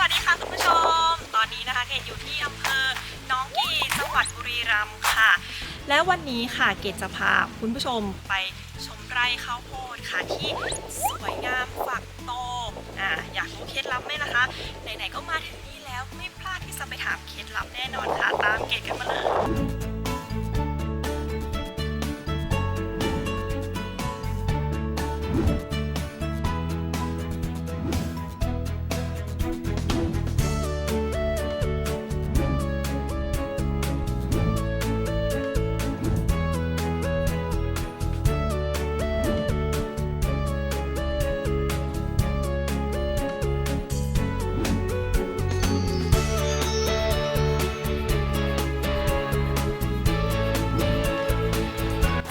วัสดีค่ะคุณผู้ชม ตอนนี้นะคะเกดอยู่ที่อำเภอหน้องกี่จังหวัดบุรีรัมย์ค่ะ และวันนี้ค่ะเกดจะพาคุณผู้ชมไปชมไร่ข้าวโพดค่ะที่สวยงามฝักโตอ่าอยากรู้เคล็ดลับไหมนะคะ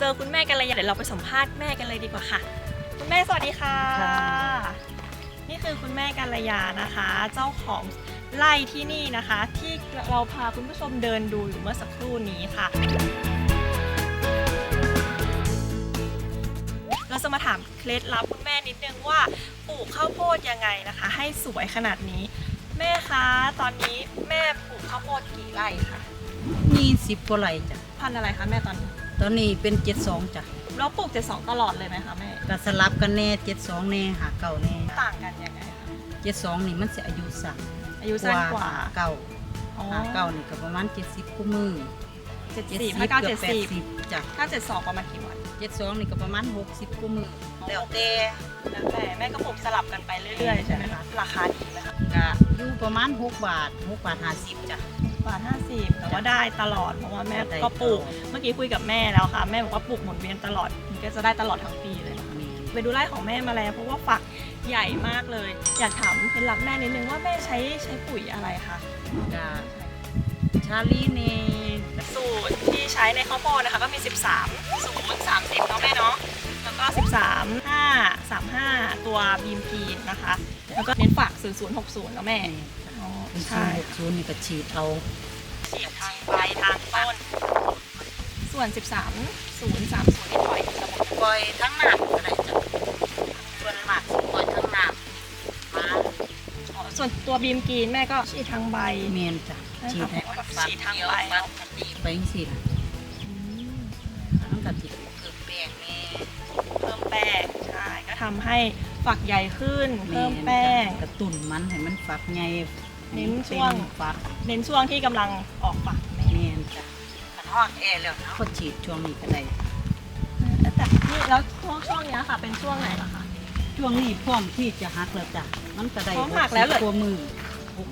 อคุณแม่กันเลยเดี๋ยวเราไปสัมภาษณ์แม่กันเลยดีกว่าค่ะ คุณแม่สวัสดีค่ะค่ะนี่คือคุณแม่กัลยานะคะ เจ้าของไร่ที่นี่นะคะ ที่เราพาคุณผู้ชมเดินดูอยู่เมื่อสักครู่นี้ค่ะ เราจะมาถามเคล็ดลับคุณแม่นิดนึงว่าปลูกข้าวโพดยังไงนะคะ ให้สวยขนาดนี้ แม่คะตอนนี้แม่ปลูกข้าวโพดกี่ไร่คะมีสิบกว่าไหลจ้ะพันธุ์อะไรคะแม่ตอนนี้ ตอนนี้เป็นเจ็ดสองจ้ะเราปลูกเจ็ดสองตลอดเลยไหมคะแม่ก็สลับกันแน่เจ็ดสองแน่หาเก่าแน่ต่างกันยังไงคะเจ็ดสองนี่มันจะอายุสั้นอายุสั้นกว่าเก่าอ๋อหาเก่านี่ก็ประมาณเจ็ดสิบกูมือ เจ็ดสิบถ้าเก้าเจ็ดสิบจ้ะถ้าเจ็ดสองประมาณกี่วันเจ็ดสองนี่ก็ประมาณหกสิบกูมือแล้วแต่แล้วแต่แม่ก็ปลูกสลับกันไปเรื่อยๆใช่ไหมคะราคาดีไหมคะก็อยู่ประมาณหกบาทหกบาทห้าสิบจ้ะบาทห้าสิบแต่ว่าได้ตลอดเพราะว่าแม่ได้ก็ปลูกตลอดเมื่อกี้คุยกับแม่แล้วค่ะ แม่บอกว่าปลูกหมุนเวียนตลอดมันก็จะได้ตลอดทั้งปีเลยนี่ไปดูไร่ของแม่มาแล้วเพราะว่าฝักใหญ่มากเลย อยากถามเคล็ดลับแม่นิดนึงว่าแม่ใช้ใช้ปุ๋ยอะไรคะก็ชาลีนี่สูตรที่ใช้ในข้าวโพดนะคะก็มี 13 0 30เนาะแม่เนาะแล้วก็ 13 5 35 ตัวบีมพีนะคะ แล้วก็เน้นฝัก0060เนาะแม่อ๋อเป็นศูใช่นย์หกศูนย์นี่ก็ฉีดเอาฉีดทางใบทางต้น ส่วน 13 0 30นี่ปล่อยสมุนปล่อยทั้งน้ำก็ได้จ้ะส่วนมากสิปล่อยทั้งน้ำมาอ๋อส่วนตัวบีมกรีนแม่ก็ฉีดทางใบเมียนจ้ะฉีดให้มันฟักฉีดทางเขียวใบฟักมันดีไปจังซี่ล่ะอืม มันก็สิเกิดแป้งแน่เพิ่มแป้งใช่ก็ทำให้ฝักใหญ่ขึ้น เพิ่มแป้ง กระตุ้นมันให้มันฟักใหญ่เน้นช่วงเต็มฟักเน้นช่วงที่กำลังออกฝักแม่เมียนจ้ะมันฮอดแอร์แล้วนะก็ฉีดช่วงนี้ก็ได้แต่นี่แล้วช่วงช่วงเนี้ยค่ะ เป็นช่วงไหนล่ะคะ ช่วงนี้พร้อมที่จะหักแล้วจ้ะมันก็ได้พร้อมหักแล้วเหรอ60ตัวมือ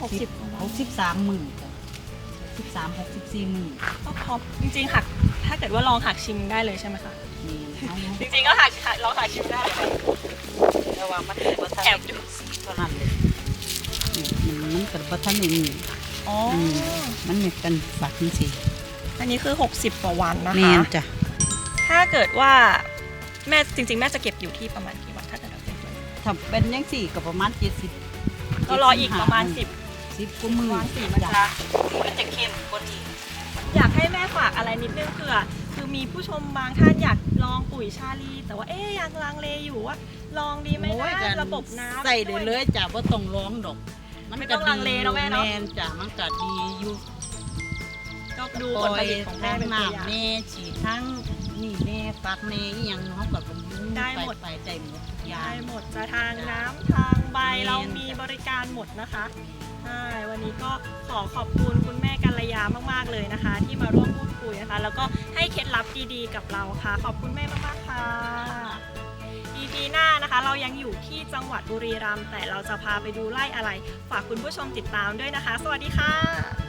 หกสิบหกสิบสามหมื่นจ้ะ สิบสามหกสิบสี่หมื่นก็พอจริงๆหักถ้าเกิดว่าลองหักชิมได้เลยใช่ไหมคะ นี่เอาจริงๆก็หักหักลองหักชิมได้เลยแต่ว่ามันเป็นบัทันแอบดูเท่านั้นเลยนี่มันมันเป็นบัทันนี่นี่อ๋ออืมมันไม่เป็นฝักนี่สิอันนี้คือ 60กว่าวันนะแม่คะ นจ้ะถ้าเกิดว่าแม่จริงๆ แม่จะเก็บอยู่ที่ประมาณกี่วันถ้าเกิดเราเป็นตัวนี้ถ้าเป็นยังสี่ก็ประมาณเจ็ดสิบก็รออีกประมาณ 10 สิบก็มือวันสีมันจะมันจะเข้มกว่านี้อยากให้แม่ฝากอะไรนิดนึงเผื่อคือมีผู้ชมบางท่านอยากลองปุ๋ยชาลี แต่ว่าเอ๊ยยังลังเลอยู่ว่าลองดีไหมโอ้ยนะกันระบบน้ำใส่ได้เลยจ้ะว่าต้องร้องดอกไม่ต้องลังเลเนอะแม่เนอะแม่นจ้ะมันก็ดีอยู่ก็ ดูปผลล่อผยลิตของแม่ทั้งเป็นตัวอย่างน้ำแน่ฉีดทั้งนี่แน่ฟักแน่อีหยังเขาก็บำรุงได้หมด ไปไปได้หมดทุกอย่าได้งหมดจะทางน้ำทางใบแม่นเรามีบริการหมดนะคะใช่วันนี้ก็ขอขอบคุณคุณแม่กัลยามากๆเลยนะคะ ที่มาร่วมพูดคุยนะคะ แล้วก็ให้เคล็ดลับดีๆกับเราค่ะ ขอบคุณแม่มากๆค่ะ EP หน้านะคะ เรายังอยู่ที่จังหวัดบุรีรัมย์แต่เราจะพาไปดูไร่อะไร ฝากคุณผู้ชมติดตามด้วยนะคะ สวัสดีค่ะ